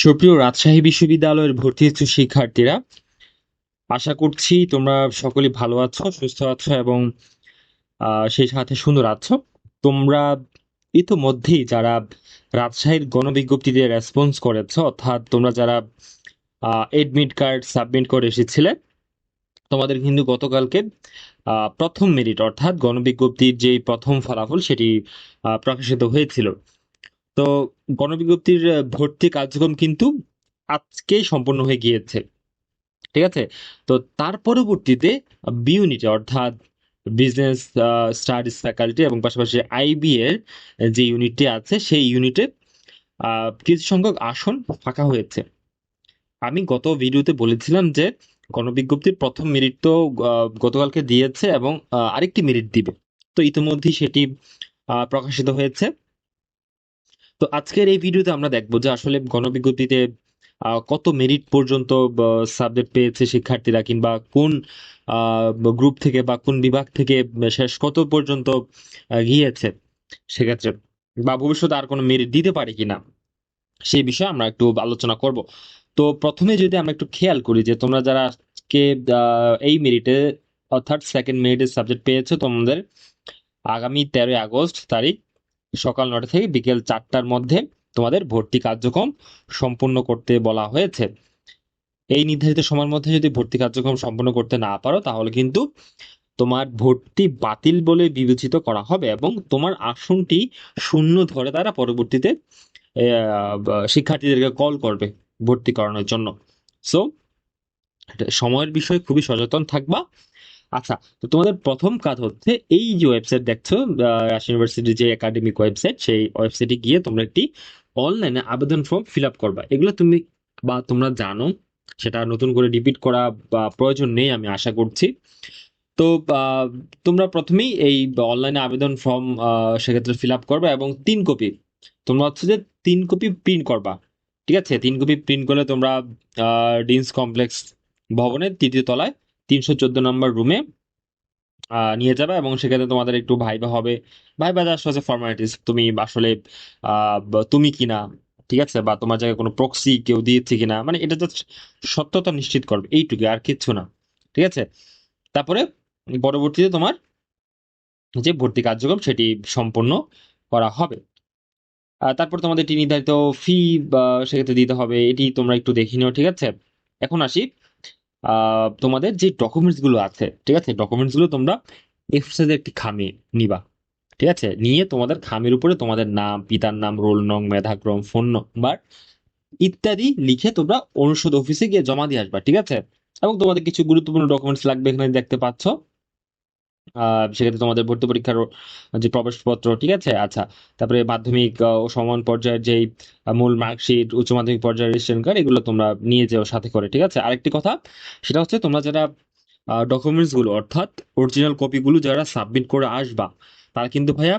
সুপ্রিয় রাজশাহী বিশ্ববিদ্যালয়ের ভর্তি ইচ্ছু শিক্ষার্থীরা, আশা করছি তোমরা সকলে ভালো আছো, সুস্থ আছো এবং সেই সাথে সুন্দর আছো। তোমরা ইতোমধ্যেই যারা রাজশাহীর গণবিজ্ঞপ্তিতে রেসপন্স করেছ, অর্থাৎ তোমরা যারা এডমিট কার্ড সাবমিট করে এসেছিলে, তোমাদের কিন্তু গতকালকে প্রথম মেরিট অর্থাৎ গণবিজ্ঞপ্তির যে প্রথম ফলাফল সেটি প্রকাশিত হয়েছিল। তো গণবিজ্ঞপ্তির ভর্তি কার্যক্রম কিন্তু আজকেই সম্পন্ন হয়ে গিয়েছে। ঠিক আছে? তো তার পরবর্তীতে বি ইউনিটে অর্থাৎ বিজনেস স্টাডিজ ফ্যাকাল্টি এবং পাশাপাশি আইবি এর যে ইউনিটটি আছে, সেই ইউনিটে কিছু সংখ্যক আসন ফাঁকা হয়েছে। আমি গত ভিডিওতে বলেছিলাম যে গণবিজ্ঞপ্তির প্রথম মেরিট তো গতকালকে দিয়েছে এবং আরেকটি মেরিট দিবে। তো ইতিমধ্যেই সেটি প্রকাশিত হয়েছে। তো আজকের এই ভিডিওতে আমরা দেখব যে আসলে গণবিজ্ঞপ্তিতে কত মেরিট পর্যন্ত সাবজেক্ট পেয়েছে শিক্ষার্থীরা কিংবা কোন গ্রুপ থেকে বা কোন বিভাগ থেকে শেষ কত পর্যন্ত গিয়েছে। সেক্ষেত্রে বা ভবিষ্যতে আর কোনো মেরিট দিতে পারে কিনা, সেই বিষয়ে আমরা একটু আলোচনা করব। তো প্রথমে যদি আমরা একটু খেয়াল করি যে তোমরা যারা আজকে এই মেরিটে অর্থাৎ সেকেন্ড মেরিটের সাবজেক্ট পেয়েছ তোমাদের আগামী তেরোই আগস্ট তারিখ সকাল নটা থেকে বিকেল চারটার মধ্যে তোমাদের ভর্তি কার্যক্রম সম্পূর্ণ করতে বলা হয়েছে। এই নির্ধারিত সময়ের মধ্যে যদি ভর্তি কার্যক্রম সম্পন্ন করতে না পারো, তাহলে কিন্তু তোমার ভর্তি বাতিল বলে বিবেচিত করা হবে এবং তোমার আসনটি শূন্য ধরে তারা পরবর্তীতে শিক্ষার্থীদেরকে কল করবে ভর্তি করানোর জন্য। সো সময়ের বিষয়ে খুবই সচেতন থাকবা। আচ্ছা তো তোমাদের প্রথম কাজ হচ্ছে এই যে ওয়েবসাইট দেখছ রাজশাহী ইউনিভার্সিটির যে একাডেমিক ওয়েবসাইট সেই ওয়েবসাইটে গিয়ে তোমরা একটি অনলাইনে আবেদন ফর্ম ফিল আপ করবা। এগুলো তুমি বা তোমরা জানো, সেটা নতুন করে রিপিট করা বা প্রয়োজন নেই, আমি আশা করছি। তো তোমরা প্রথমেই এই অনলাইনে আবেদন ফর্ম সেক্ষেত্রে ফিল আপ করবা এবং তিন কপি তোমরা হচ্ছে যে তিন কপি প্রিন্ট করবা, ঠিক আছে? তিন কপি প্রিন্ট করলে তোমরা ডিন্স কমপ্লেক্স ভবনের তৃতীয় তলায় তিনশো চোদ্দ নম্বর রুমে নিয়ে যাবে এবং সেক্ষেত্রে তোমাদের একটু ভাইবা হবে। ভাইবা জাস্ট হচ্ছে ফর্মালিটিস তুমি আসলে তুমি কিনা, ঠিক আছে? বা তোমার জায়গায় কোনো প্রক্সি কেউ দিয়েছে কিনা মানে এটা জাস্ট সত্যতা নিশ্চিত করবে, এইটুকু, আর কিচ্ছু না, ঠিক আছে? তারপরে পরবর্তীতে তোমার যে ভর্তি কার্যক্রম, সেটি সম্পন্ন করা হবে। তারপর তোমাদের একটি নির্ধারিত ফি বা সেক্ষেত্রে দিতে হবে, এটি তোমরা একটু দেখে নিও, ঠিক আছে? এখন আসি তোমাদের যে ডকুমেন্টসগুলো আছে, ঠিক আছে? ডকুমেন্টসগুলো তোমরা এফএসএল একটি খামে নিবা, ঠিক আছে? নিয়ে তোমাদের খামের উপরে তোমাদের নাম, পিতার নাম, রোল নং, মেধাক্রম, ফোন নম্বর ইত্যাদি লিখে তোমরা অনুষদ অফিসে গিয়ে জমা দিয়ে আসবা, ঠিক আছে? এবং তোমাদের কিছু গুরুত্বপূর্ণ ডকুমেন্টস লাগবে এখানে দেখতে পাচ্ছ। সেক্ষেত্রে তোমাদের ভর্তি পরীক্ষার যে প্রবেশপত্র, ঠিক আছে? আচ্ছা তারপরে মাধ্যমিক ও সমান পর্যায়ের যেই মূল মার্কশিট, উচ্চ মাধ্যমিক পর্যায়ের রেজিস্ট্রেশন কার্ড এগুলো তোমরা নিয়ে যাও সাথে করে, ঠিক আছে? আরেকটি কথা, সেটা হচ্ছে তোমরা যারা ডকুমেন্টসগুলো, অর্থাৎ অরিজিনাল কপিগুলো যারা সাবমিট করে আসবা, তারা কিন্তু ভাইয়া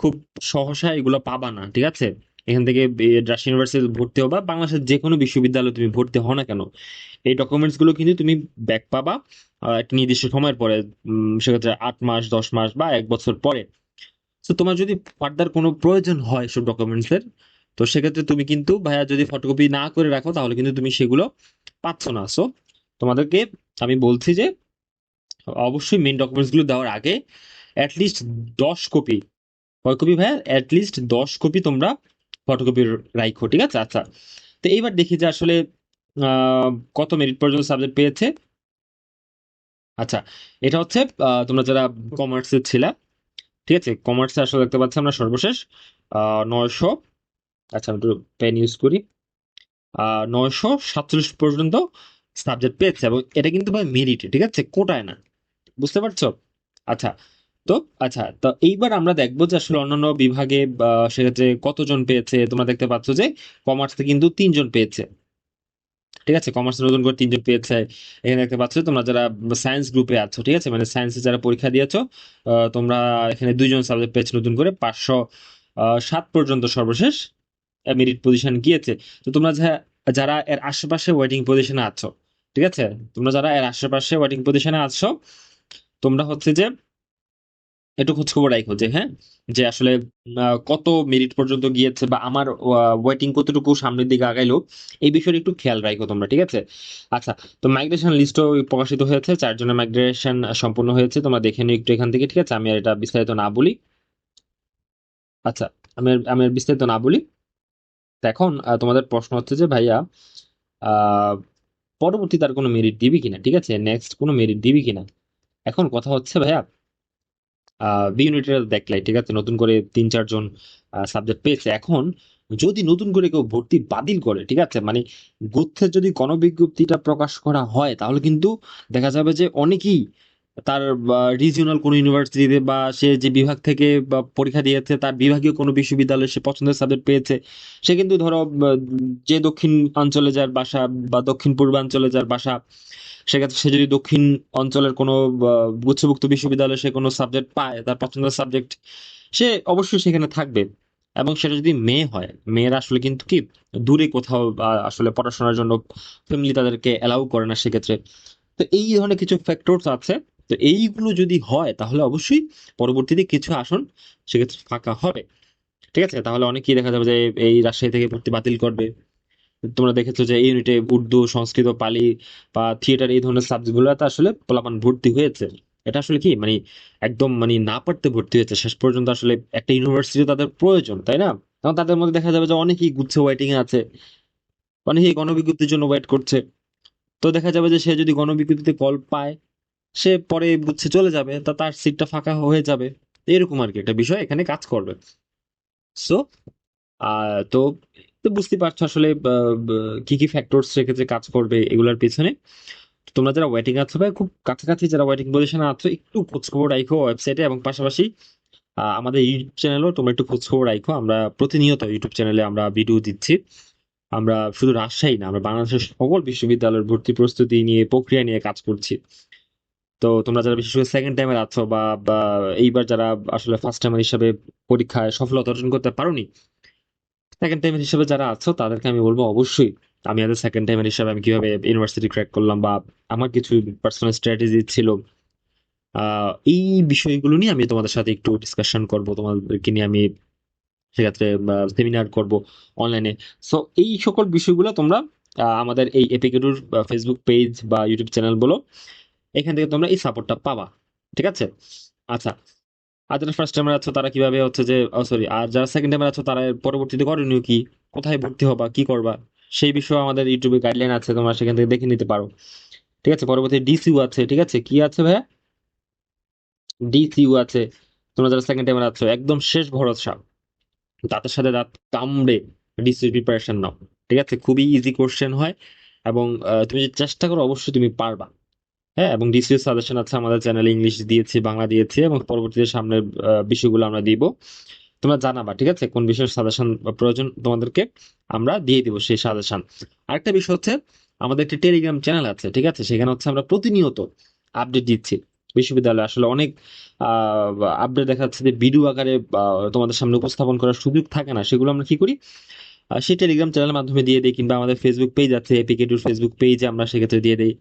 খুব সহসা এগুলো পাবা না, ঠিক আছে? এখান থেকে রাজশাহী ইউনিভার্সিটি ভর্তি হবা, বাংলাদেশের যে কোনো বিশ্ববিদ্যালয়ে তুমি ভর্তি হও না কেন, এই ডকুমেন্টসগুলো কিন্তু তুমি ব্যাক পাবা একটা নির্দিষ্ট সময়ের পরে সেক্ষেত্রে আট মাস, দশ মাস বা এক বছর পরে। তো তোমার যদি ফার্দার কোনো প্রয়োজন হয় সব ডকুমেন্টস এর, তো সেক্ষেত্রে তুমি কিন্তু ভাইয়া যদি ফটোকপি না করে রাখো, তাহলে কিন্তু তুমি সেগুলো পাচ্ছ না। সো তোমাদেরকে আমি বলছি যে, অবশ্যই মেন ডকুমেন্টসগুলো দেওয়ার আগে অ্যাটলিস্ট দশ কপি কয় কপি ভাইয়া? অ্যাটলিস্ট দশ কপি তোমরা ফটোকপি রাখো ঠিক আছে? আচ্ছা। তো এইবার দেখি যে আসলে কত মেরিট পর্যন্ত সাবজেক্ট পেয়েছে। আচ্ছা এটা হচ্ছে তোমরা যারা কমার্সের ছিলা, ঠিক আছে? কমার্সে আসলে দেখতে পাচ্ছি আমরা সর্বশেষ নয়শো আচ্ছা আমি একটু পেন ইউজ করি। নয়শো সাতচল্লিশ পর্যন্ত সাবজেক্ট পেয়েছে, এবং এটা কিন্তু ভাই মেরিট ঠিক আছে? কোটায় না, বুঝতে পারছ? আচ্ছা তো? আচ্ছা তো এইবার আমরা দেখব যে আসলে অন্যান্য বিভাগে সেক্ষেত্রে কতজন পেয়েছে? তোমরা দেখতে পাচ্ছ যে কমার্সে কিন্তু তিনজন পেয়েছে। ঠিক আছে, কমার্সে নতুন করে তিনজন পেয়েছে। এখানে দেখতে পাচ্ছ তোমরা যারা সায়েন্স গ্রুপে আছো, ঠিক আছে? মানে সায়েন্সে যারা পরীক্ষা দিয়েছ তোমরা এখানে দুইজন সাবজেক্ট পেয়েছ নতুন করে পাঁচশো সাত পর্যন্ত সর্বশেষ মেরিট পজিশন গিয়েছে। তো তোমরা যারা এর আশেপাশে ওয়েটিং পজিশনে আছো, ঠিক আছে? তোমরা যারা এর আশেপাশে ওয়েটিং পজিশনে আছো, তোমরা হচ্ছে যে একটু খোঁজ খবর রাখো যে হ্যাঁ? যে আসলে কত মিনিট পর্যন্ত গিয়েছে বা আমার ওয়েটিং কতটুকু সামনের দিকে আগাইলো, এই বিষয়টা একটু খেয়াল রাখো তোমরা, ঠিক আছে? আচ্ছা তো মাইগ্রেশন লিস্টও প্রকাশিত হয়েছে, চারজনের মাইগ্রেশন সম্পূর্ণ হয়েছে, তোমরা দেখে নিও একটু এখান থেকে, ঠিক আছে? আমি আর এটা বিস্তারিত না বলি। আচ্ছা আমি আমি আর বিস্তারিত না বলি। এখন তোমাদের প্রশ্ন হচ্ছে যে, ভাইয়া পরবর্তী তার কোনো মেরিট দিবি কিনা, ঠিক আছে? নেক্সট কোনো মেরিট দিবি কিনা? এখন কথা হচ্ছে, ভাইয়া বি ইউনিটের দেখলাই ঠিক আছে, নতুন করে তিন, চারজন সাবজেক্ট পেয়েছে। এখন, যদি নতুন করে কেউ ভর্তি বাতিল করে, ঠিক আছে মানে গুচ্ছের যদি গণবিজ্ঞপ্তিটা প্রকাশ করা হয়, তাহলে কিন্তু দেখা যাবে যে অনেকেই তার রিজিওনাল কোনো ইউনিভার্সিটিতে বা সে যে বিভাগ থেকে, বা, পরীক্ষা দিয়েছে, তার বিভাগীয় কোনো বিশ্ববিদ্যালয়ে সে পছন্দের সাবজেক্ট পেয়েছে। সে কিন্তু ধরো যে দক্ষিণ অঞ্চলে যার বাসা, বা, দক্ষিণ পূর্বাঞ্চলে যার বাসা সেক্ষেত্রে সে যদি দক্ষিণ অঞ্চলের কোনো গুচ্ছভুক্ত বিশ্ববিদ্যালয়ে সে কোনো সাবজেক্ট পায়, তার পছন্দের সাবজেক্ট সে অবশ্যই সেখানে থাকবে। এবং সেটা যদি মেয়ে হয়, মেয়েরা আসলে কিন্তু কি, দূরে কোথাও আসলে পড়াশোনার জন্য ফ্যামিলি তাদেরকে অ্যালাউ করে না সেক্ষেত্রে। তো এই ধরনের কিছু ফ্যাক্টরস আছে। তো এইগুলো যদি হয়, তাহলে অবশ্যই পরবর্তীতে কিছু আসন সেক্ষেত্রে ফাঁকা হবে। ঠিক আছে? তাহলে অনেকেই দেখা যাবে যে এই রাজশাহী থেকে ভর্তি বাতিল করবে। তোমরা দেখেছ যে ইউনিটে উর্দু, সংস্কৃত, পালি বা থিয়েটার এই ধরনের সাবজেক্ট গুলোতে আসলে পোলাপান ভর্তি হয়েছে। এটা আসলে কি? মানে একদম মানে না পারতে ভর্তি হয়েছে। শেষ পর্যন্ত আসলে একটা ইউনিভার্সিটি তাদের প্রয়োজন, তাই না? তখন তাদের মধ্যে দেখা যাবে যে অনেকেই গুচ্ছে ওয়েটিং আছে। অনেকেই গণবিজ্ঞপ্তির জন্য ওয়েট করছে। তো দেখা যাবে যে সে যদি গণবিজ্ঞপ্তিতে কল পায় সে পরে বুঝছে চলে যাবে, তা তার সিটটা ফাঁকা হয়ে যাবে। এরকম আর কি একটা বিষয় এখানে কাজ করবে। সো তো তো বুঝতে পারছ আসলে কি কি ফ্যাক্টরস সেক্ষেত্রে কাজ করবে এগুলোর পিছনে। তোমরা যারা ওয়েটিং আছো ভাই, খুব কাছাকাছি যারা ওয়েটিং পজিশনে আছো, একটু খোঁজ খবর রাখো ওয়েবসাইটে এবং পাশাপাশি আমাদের ইউটিউব চ্যানেলও তোমরা একটু খোঁজ খবর রাখো আমরা প্রতিনিয়ত ইউটিউব চ্যানেলে আমরা ভিডিও দিচ্ছি। আমরা শুধু রাজশাহী না, আমরা বাংলাদেশের সকল বিশ্ববিদ্যালয়ের ভর্তি প্রস্তুতি নিয়ে, প্রক্রিয়া নিয়ে কাজ করছি। তো তোমরা যারা বিশেষ করে সেকেন্ড টাইমের আছো বা বা এইবার যারা আসলে ফার্স্ট টাইমার হিসাবে পরীক্ষায় সফলতা অর্জন করতে পারোনি সেকেন্ড টাইমের হিসাবে যারা আছো তাদেরকে আমি বলব অবশ্যই, আমি আজ সেকেন্ড টাইমের হিসাবে আমি কীভাবে ইউনিভার্সিটি ক্র্যাক করলাম বা আমার কিছু পার্সোনাল স্ট্র্যাটেজি ছিল এই বিষয়গুলো নিয়ে আমি তোমাদের সাথে একটু ডিসকাশন করব, তোমাদেরকে নিয়ে আমি সেক্ষেত্রে সেমিনার করব অনলাইনে সো এই সকল বিষয়গুলো তোমরা আমাদের এই এপিকেডুর ফেসবুক পেজ বা ইউটিউব চ্যানেল বলো এখান থেকে তোমরা এই সাপোর্টটা পাবা, ঠিক আছে? আচ্ছা আর যারা ফার্স্ট টাইমার আছো তারা কীভাবে হচ্ছে যে সরি আর যারা সেকেন্ড টাইমার আছো তারা পরবর্তীতে করণীয় কি? কোথায় ভর্তি হবা, কি করবা? সেই বিষয়ে আমাদের ইউটিউবে গাইডলাইন আছে, তোমরা সেখান থেকে দেখে নিতে পারো, ঠিক আছে? পরবর্তী ডিসিউ আছে, ঠিক আছে? কি আছে ভাইয়া? ডিসিউ আছে। তোমরা যারা সেকেন্ড টাইমার আছো, একদম শেষ ভরসা। দাঁতের সাথে দাঁত কামড়ে ডিসিউ প্রিপারেশন নাও, ঠিক আছে? খুবই ইজি কোশ্চেন হয় এবং তুমি যদি চেষ্টা করো, অবশ্যই তুমি পারবা। হ্যাঁ এবং ডিসিএস সাজেশন আছে আমাদের চ্যানেলে ইংলিশ দিয়েছি, বাংলা দিয়েছি, এবং পরবর্তীতে সামনের বিষয়গুলো আমরা দিব। তোমরা জানাবা, ঠিক আছে? কোন বিষয়ের সাজেশন প্রয়োজন তোমাদেরকে আমরা দিয়ে দিব সেই সাজেশন। আরেকটা বিষয় হচ্ছে, আমাদের একটি টেলিগ্রাম চ্যানেল আছে, ঠিক আছে? সেখানে হচ্ছে আমরা প্রতিনিয়ত আপডেট দিচ্ছি। বিশ্ববিদ্যালয়ে আসলে অনেক আপডেট দেখা যাচ্ছে যে ভিডিও আকারে তোমাদের সামনে উপস্থাপন করার সুযোগ থাকে না। সেগুলো আমরা কি করি? সেই টেলিগ্রাম চ্যানেলের মাধ্যমে দিয়ে দিই কিংবা আমাদের ফেসবুক পেজ আছে এপিকেটুর ফেসবুক পেজে আমরা সেক্ষেত্রে দিয়ে দিই।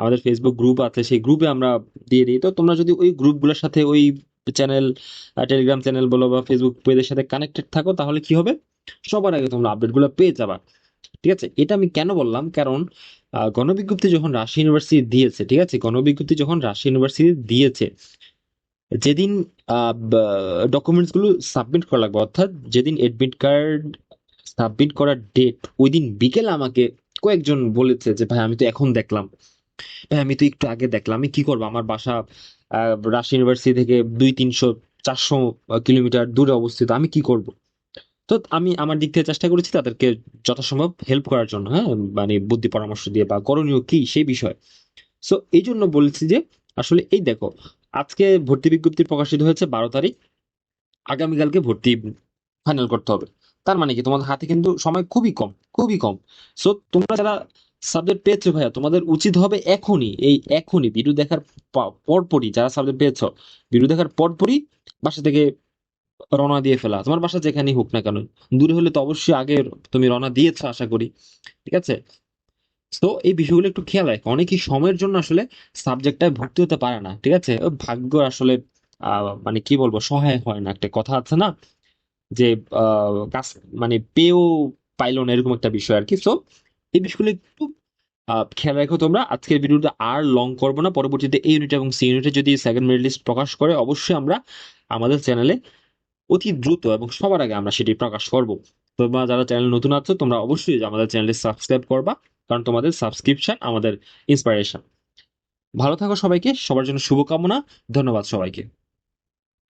আমাদের ফেসবুক গ্রুপ আছে, সেই গ্রুপে আমরা দিয়ে দিই। তো তোমরা যদি ওই গ্রুপগুলোর সাথে ওই চ্যানেল টেলিগ্রাম চ্যানেল বলো বা ফেসবুক পেজের সাথে কানেক্টেড থাকো, তাহলে কি হবে? সবার আগে তোমরা আপডেটগুলো পেয়ে যাবা। ঠিক আছে? এটা আমি কেন বললাম? কারণ গণবিজ্ঞপ্তি যখন রাশি ইউনিভার্সিটি দিয়েছে, ঠিক আছে? গণবিজ্ঞপ্তি যখন রাজশাহী ইউনিভার্সিটি দিয়েছে, যেদিন ডকুমেন্টসগুলো সাবমিট করা লাগবে, অর্থাৎ যেদিন এডমিট কার্ড সাবমিট করার ডেট ওই দিন বিকেলে আমাকে কয়েকজন বলেছে যে, ভাই, আমি তো এখন দেখলাম। ভাই, আমি তো একটু আগে দেখলাম। আমি কি করব? আমার বাসা রাজশাহী ইউনিভার্সিটি থেকে দুই তিনশো, চারশো কিলোমিটার দূরে অবস্থিত। আমি কি করব? তো আমি আমার দিক থেকে চেষ্টা করেছি তাদেরকে যথাসম্ভব হেল্প করার জন্য হ্যাঁ? মানে বুদ্ধি পরামর্শ দিয়ে বা করণীয় কি সেই বিষয়ে। সো এই জন্য বলেছি যে, আসলে এই দেখো, আজকে ভর্তি বিজ্ঞপ্তি প্রকাশিত হয়েছে বারো তারিখ। আগামীকালকে ভর্তি ফাইনাল করতে হবে। তার মানে কি? তোমাদের হাতে কিন্তু সময় খুবই কম খুবই কম। সো তোমরা যারা সাবজেক্ট পেয়েছ ভাইয়া, তোমাদের উচিত হবে এখনই, এই এখনই ভিডিও দেখার পরপরই যারা সাবজেক্ট পেয়েছ ভিডিও দেখার পরপরই বাসা থেকে রওনা দিয়ে ফেলা। তোমার বাসা যেখানেই হোক না কেন, দূরে হলে তো অবশ্যই আগে তুমি রওনা দিয়েছ, আশা করি। ঠিক আছে? তো এই বিষয়গুলো একটু খেয়াল রাখো। অনেকেই সময়ের জন্য আসলে সাবজেক্টটায় ভর্তি হতে পারে না। ঠিক আছে? ভাগ্য আসলে মানে কি বলব সহায় হয় না। একটা কথা আছে না? যে কাজ মানে পেয়েও পাইলো না এরকম একটা বিষয় আর কি। তো এই বিষয়গুলো একটু খেয়াল রাখো তোমরা। আজকের ভিডিওটা আর লং করব না। পরবর্তীতে এই ইউনিট এবং সি ইউনিটে যদি সেকেন্ড মেরিট লিস্ট প্রকাশ করে, অবশ্যই আমরা আমাদের চ্যানেলে অতি দ্রুত এবং সবার আগে আমরা সেটি প্রকাশ করব। তোমরা যারা চ্যানেল নতুন আছো, তোমরা অবশ্যই আমাদের চ্যানেলে সাবস্ক্রাইব করবা, কারণ তোমাদের সাবস্ক্রিপশন আমাদের ইন্সপিরেশন ভালো থাকো সবাইকে। সবার জন্য শুভকামনা। ধন্যবাদ সবাইকে।